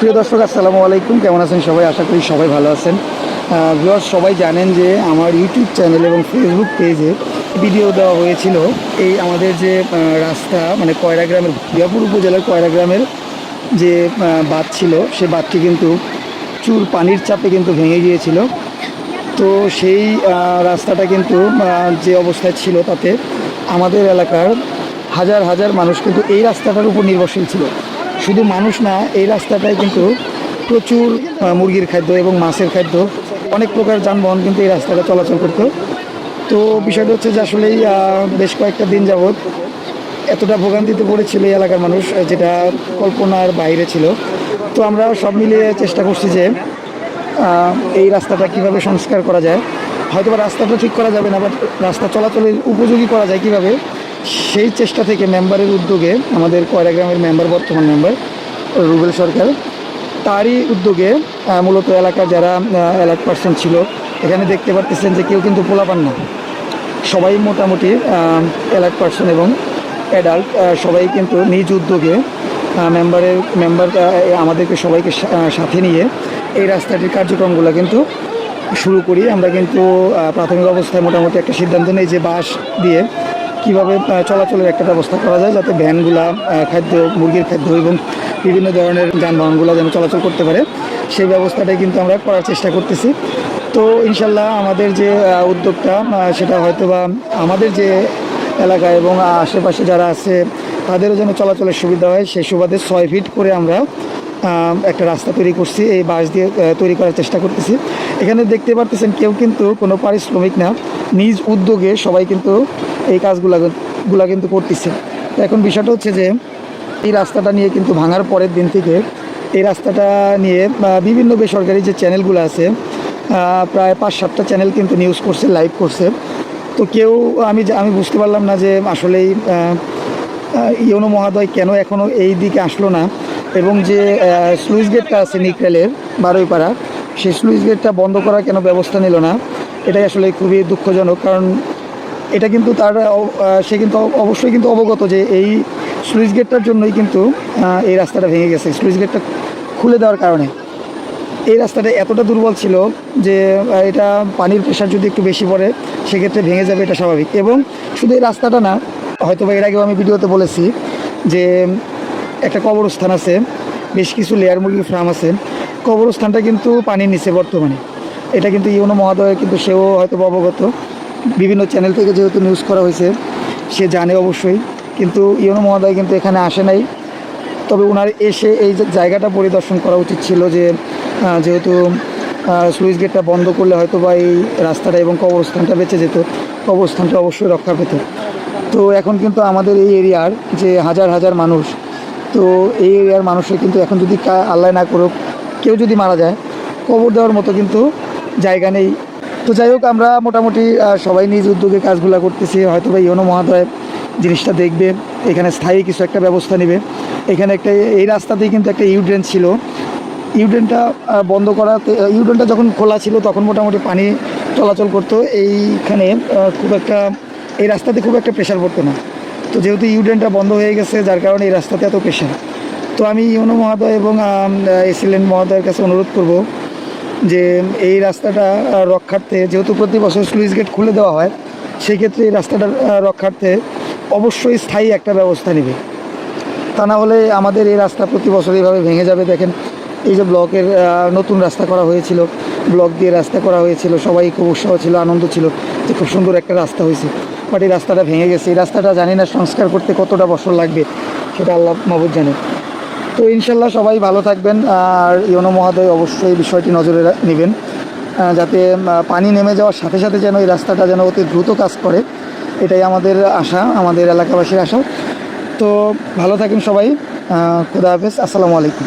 প্রিয় দর্শক, আসসালামু আলাইকুম। কেমন আছেন সবাই? আশা করি সবাই ভালো আছেন। ভিউয়ার্স সবাই জানেন যে আমার ইউটিউব চ্যানেল এবং ফেসবুক পেজে ভিডিও দেওয়া হয়েছিল। এই আমাদের যে রাস্তা মানে কয়রা গ্রামের, বিয়াপুর উপজেলার কয়রা গ্রামের যে বাঁধ ছিল, সে বাঁধটি কিন্তু চুর পানির চাপে কিন্তু ভেঙে গিয়েছিল। তো সেই রাস্তাটা কিন্তু যে অবস্থায় ছিল তাতে আমাদের এলাকার হাজার হাজার মানুষ কিন্তু এই রাস্তাটার উপর নির্ভরশীল ছিল। শুধু মানুষ না, এই রাস্তাটায় কিন্তু প্রচুর মুরগির খাদ্য এবং মাছের খাদ্য, অনেক প্রকার যানবাহন কিন্তু এই রাস্তাটা চলাচল করতো। তো বিষয়টা হচ্ছে যে আসলেই বেশ কয়েকটা দিন যাবৎ এতটা ভোগান্তিতে পড়েছিল এই এলাকার মানুষ, যেটা কল্পনার বাইরে ছিল। তো আমরা সব মিলিয়ে চেষ্টা করছি যে এই রাস্তাটা কীভাবে সংস্কার করা যায়। হয়তো বা রাস্তাটা ঠিক করা যাবে না, বাট রাস্তা চলাচলের উপযোগী করা যায় কীভাবে সেই চেষ্টা থেকে মেম্বারের উদ্যোগে আমাদের কয়রা গ্রামের মেম্বার বর্তমান মেম্বার রুবেল সরকার, তারই উদ্যোগে মূলত এলাকার যারা এলাক পার্সন ছিল, এখানে দেখতে পারতেছেন যে কেউ কিন্তু পোলাপান না। সবাই মোটামুটি এলাক পার্সন এবং অ্যাডাল্ট সবাই কিন্তু নিজ উদ্যোগে মেম্বারের মেম্বার আমাদেরকে সবাইকে সাথে নিয়ে এই রাস্তাটির কার্যক্রমগুলো কিন্তু শুরু করি। আমরা কিন্তু প্রাথমিক অবস্থায় মোটামুটি একটা সিদ্ধান্ত নেই যে বাস দিয়ে কীভাবে চলাচলের একটা ব্যবস্থা করা যায় যাতে ভ্যানগুলা খাদ্য, মুরগির খাদ্য এবং বিভিন্ন ধরনের যানবাহনগুলো যেন চলাচল করতে পারে, সেই ব্যবস্থাটাই কিন্তু আমরা করার চেষ্টা করতেছি। তো ইনশাল্লাহ আমাদের যে উদ্যোগটা সেটা হয়তো বা আমাদের যে এলাকা এবং আশেপাশে যারা আছে, তাদেরও যেন চলাচলের সুবিধা হয় সেই সুবাদে ছয় ফিট করে আমরা একটা রাস্তা তৈরি করছি এই বাঁশ দিয়ে তৈরি করার চেষ্টা করতেছি। এখানে দেখতে পারতেছেন কেউ কিন্তু কোনো পারিশ্রমিক না নিজ উদ্যোগে সবাই কিন্তু এই কাজগুলা গুলা কিন্তু করতেছে। তো এখন বিষয়টা হচ্ছে যে এই রাস্তাটা নিয়ে কিন্তু ভাঙার পরের দিন থেকে এই রাস্তাটা নিয়ে বিভিন্ন বেসরকারি যে চ্যানেলগুলো আছে প্রায় পাঁচ সাতটা চ্যানেল কিন্তু নিউজ করছে লাইভ করছে। তো কেউ আমি আমি বুঝতে পারলাম না যে আসলেই আহ, মহাদয় কেন এখনও এই দিকে আসলো না। এবং যে স্লুইস গেটটা আছে নিকরেলের বারোইপাড়া, সেই স্লুইস গেটটা বন্ধ করার কেন ব্যবস্থা নিল না? এটাই আসলে খুবই দুঃখজনক, কারণ এটা কিন্তু তার সে কিন্তু অবশ্যই কিন্তু অবগত যে এই স্লুইস গেটটার জন্যই কিন্তু এই রাস্তাটা ভেঙে গেছে, স্লুইস গেটটা খুলে দেওয়ার কারণে। এই রাস্তাটা এতটা দুর্বল ছিল যে এটা পানির প্রেশার যদি একটু বেশি পড়ে, সেক্ষেত্রে ভেঙে যাবে, এটা স্বাভাবিক। এবং শুধু এই রাস্তাটা না হয়তো বা এর আগেও আমি ভিডিওতে বলেছি যে একটা কবরস্থান আছে, বেশ কিছু লেয়ার মুরগির ফার্ম আছে। কবরস্থানটা কিন্তু পানির নিচে বর্তমানে। এটা কিন্তু ইউনো মহোদয় কিন্তু সেও হয়তো অবগত। বিভিন্ন চ্যানেল থেকে যেহেতু নিউজ করা হয়েছে, সে জানে অবশ্যই। কিন্তু ইউনো মহোদয় কিন্তু এখানে আসে নাই। তবে ওনার এসে এই জায়গাটা পরিদর্শন করা উচিত ছিল যে যেহেতু সুইচ গেটটা বন্ধ করলে হয়তো বা এই রাস্তাটা এবং কবরস্থানটা বেঁচে যেত। কবরস্থানটা অবশ্যই রক্ষা পেত। তো এখন কিন্তু আমাদের এই এরিয়ার যে হাজার হাজার মানুষ তো এই এরিয়ার মানুষের কিন্তু এখন যদি আল্লাহ না করুক, কেউ যদি মারা যায়, কবর দেওয়ার মতো কিন্তু জায়গা নেই। তো যাই হোক, আমরা মোটামুটি সবাই নিজ উদ্যোগে কাজগুলো করতেছি। হয়তো বা ইউনো মহাদয় জিনিসটা দেখবে, এখানে স্থায়ী কিছু একটা ব্যবস্থা নেবে। এখানে একটা এই রাস্তাতেই কিন্তু একটা ইউড্রেন ছিল। ইউড্রেনটা বন্ধ করাতে ইউড্রেনটা যখন খোলা ছিল, তখন মোটামুটি পানি চলাচল করতো। এইখানে খুব একটা, এই রাস্তাতে খুব একটা প্রেশার পড়তো না। তো যেহেতু ইউডেনটা বন্ধ হয়ে গেছে, যার কারণে এই রাস্তাতে এত প্রেশার তো আমি ইউনো মহোদয় এবং এসিলেন্ট মহোদয়ের কাছে অনুরোধ করব যে এই রাস্তাটা রক্ষার্থে, যেহেতু প্রতি বছর স্লুইস গেট খুলে দেওয়া হয়, সেক্ষেত্রে এই রাস্তাটা রক্ষার্থে অবশ্যই স্থায়ী একটা ব্যবস্থা নেবে। তা না হলে আমাদের এই রাস্তা প্রতি বছর এইভাবে ভেঙে যাবে। দেখেন, এই যে ব্লকের নতুন রাস্তা করা হয়েছিল, ব্লক দিয়ে রাস্তা করা হয়েছিল, সবাই খুব উৎসাহ ছিল, আনন্দ ছিল যে খুব সুন্দর একটা রাস্তা হয়েছে। বাট এই রাস্তাটা ভেঙে গেছে। এই রাস্তাটা জানি না সংস্কার করতে কতটা বছর লাগবে, সেটা আল্লাহ মাহবুদ জানে। তো ইনশাল্লাহ সবাই ভালো থাকবেন, আর ইয়নো মহাদয় অবশ্যই বিষয়টি নজরে নেবেন যাতে পানি নেমে যাওয়ার সাথে সাথে যেন এই রাস্তাটা যেন অতি দ্রুত কাজ করে। এটাই আমাদের আশা, আমাদের এলাকাবাসীর আশা। তো ভালো থাকেন সবাই খুদা হাফেজ, আসসালামু আলাইকুম।